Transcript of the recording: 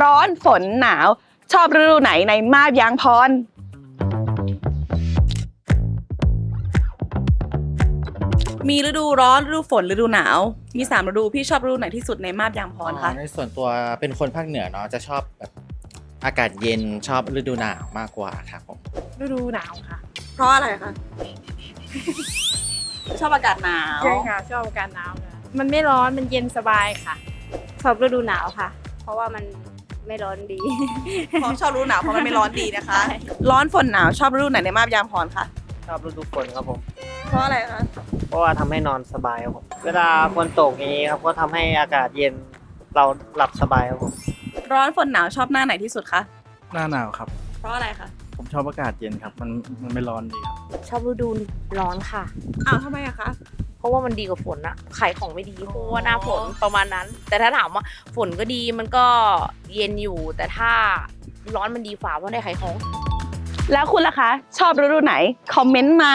ร้อนฝนหนาว ชอบฤดูไหนในมาบยางพรมีฤดูร้อนฤดูฝนฤดูหนาว มีสามฤดูพี่ชอบฤดูไหนที่สุดในมาบยางพรคะในส่วนตัวเป็นคนภาคเหนือเนาะจะชอบแบบอากาศเย็นชอบฤดูหนาวมากกว่าครับผมฤดูหนาวค่ะ เพราะอะไรคะ ชอบอากาศหนาวใช่ค่ะ ชอบอากาศหนาวค่ะมันไม่ร้อนมันเย็นสบายค่ะ ชอบฤดูหนาวค่ะ เพราะว่ามัน ไม่ร้อนดีเพราะชอบฤดูหนาวเพราะมันไม่ร้อนดีนะคะ ร้อนฝนหนาวชอบฤดูไหนในมาบยางพรคะชอบฤดูฝนครับผม เพราะอะไรคะ เพราะว่าทำให้นอนสบายครับผม เวลาฝนตกอย่างนี้ครับก็ทำให้อากาศเย็นเราหลับสบายครับผม ร้อนฝนหนาวชอบหน้าไหนที่สุดคะ หน้าหนาวครับ เพราะอะไรคะ ผมชอบอากาศเย็นครับ มันมันไม่ร้อนดีครับ ชอบฤดูร้อนค่ะ อ้าวทำไมอะคะ เพราะว่ามันดีกว่าฝนอะขายของไม่ดีเพราะว่าหน้าฝนประมาณนั้น แต่ถ้าถามว่าฝนก็ดีมันก็เย็นอยู่ แต่ถ้าร้อนมันดีฝ่าเพราะได้ขายของ แล้วคุณล่ะคะ ชอบฤดูไหน คอมเมนต์มา